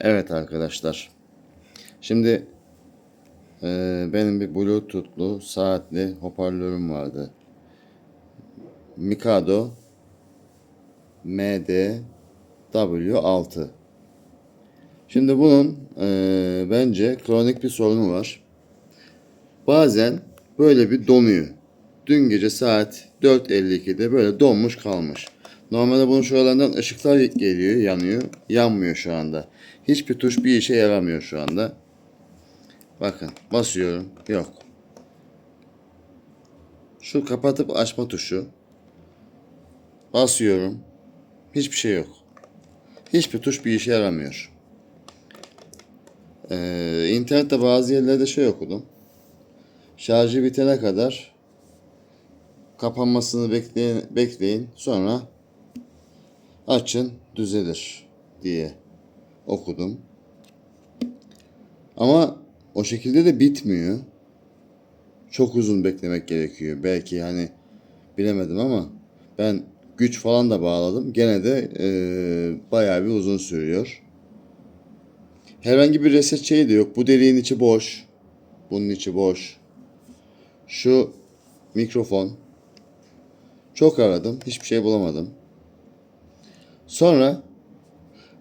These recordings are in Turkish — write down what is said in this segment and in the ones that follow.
Evet arkadaşlar. Şimdi eee, benim bir bluetoothlu saatli hoparlörüm vardı. Mikado MD-W6. Şimdi bunun eee, bence kronik bir sorunu var. Bazen böyle bir donuyor. Dün gece saat 4.52'de böyle donmuş kalmış. Normalde bunun şuralarından ışıklar geliyor, yanıyor. Yanmıyor şu anda. Hiçbir tuş bir işe yaramıyor şu anda. Bakın basıyorum. Yok. Şu kapatıp açma tuşu. Basıyorum. Hiçbir şey yok. Hiçbir tuş bir işe yaramıyor. Ee, internette bazı yerlerde şey okudum. Şarjı bitene kadar kapanmasını bekleyin, bekleyin. Sonra açın düzelir diye okudum. Ama o şekilde de bitmiyor. Çok uzun beklemek gerekiyor. Belki hani bilemedim ama ben güç falan da bağladım. Gene de eee bayağı bir uzun sürüyor. Herhangi bir reset şeyi de yok. Bu deliğin içi boş. Bunun içi boş. Şu mikrofon. Çok aradım. Hiçbir şey bulamadım. Sonra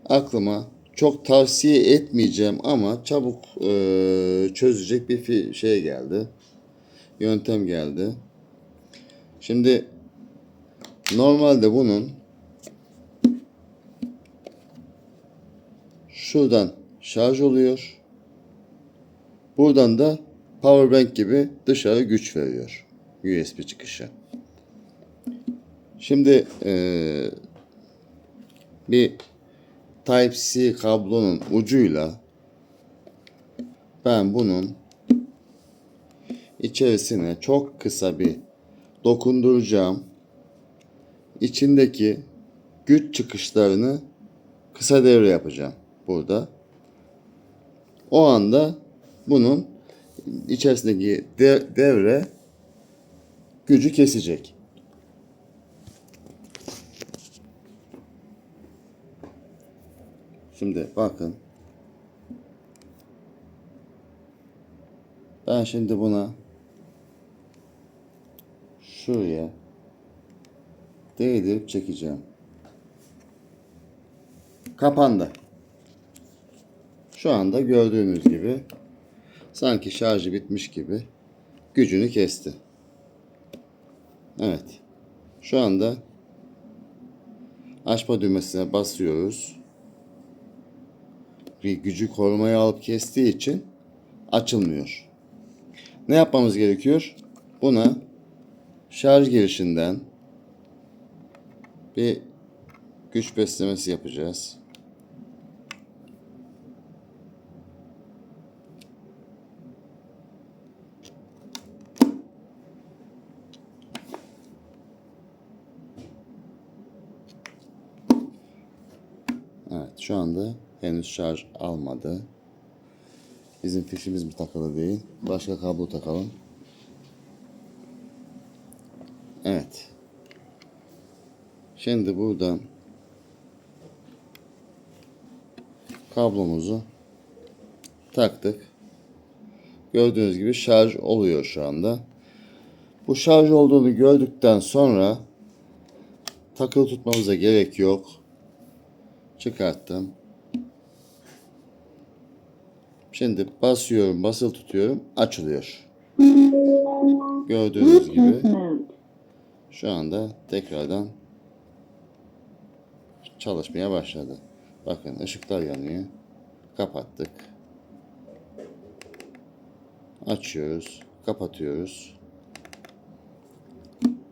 aklıma çok tavsiye etmeyeceğim ama çabuk eee, çözecek bir şey geldi. Yöntem geldi. Şimdi normalde bunun şuradan şarj oluyor. Buradan da powerbank gibi dışarı güç veriyor. USB çıkışı. Şimdi eee, bir Type-C kablonun ucuyla ben bunun içerisine çok kısa bir dokunduracağım. İçindeki güç çıkışlarını kısa devre yapacağım burada. O anda bunun içerisindeki de- devre gücü kesecek. Şimdi bakın. Ben şimdi buna şuraya değdirip çekeceğim. Kapandı. Şu anda gördüğünüz gibi sanki şarjı bitmiş gibi gücünü kesti. Evet. Şu anda açma düğmesine basıyoruz. Bir gücü korumaya alıp kestiği için açılmıyor. Ne yapmamız gerekiyor? Buna şarj girişinden bir güç beslemesi yapacağız. Evet şu anda henüz şarj almadı. Bizim fişimiz mi takılı değil. Başka kablo takalım. Evet. Şimdi buradan kablomuzu taktık. Gördüğünüz gibi şarj oluyor şu anda. Bu şarj olduğunu gördükten sonra takılı tutmamıza gerek yok. Çıkarttım. Şimdi basıyorum, basılı tutuyorum, açılıyor. Gördüğünüz gibi şu anda tekrardan çalışmaya başladı. Bakın ışıklar yanıyor. Kapattık. Açıyoruz, kapatıyoruz.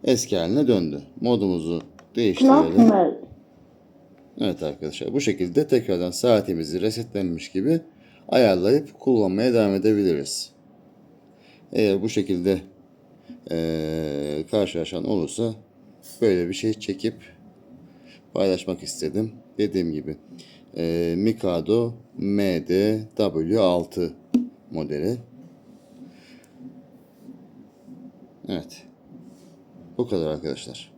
Eski haline döndü. Modumuzu değiştirelim. Evet arkadaşlar bu şekilde tekrardan saatimizi resetlenmiş gibi ayarlayıp kullanmaya devam edebiliriz. Eğer bu şekilde eee karşılaşan olursa böyle bir şey çekip paylaşmak istedim. Dediğim gibi eee Mikado MD-W6 modeli. Evet. Bu kadar arkadaşlar.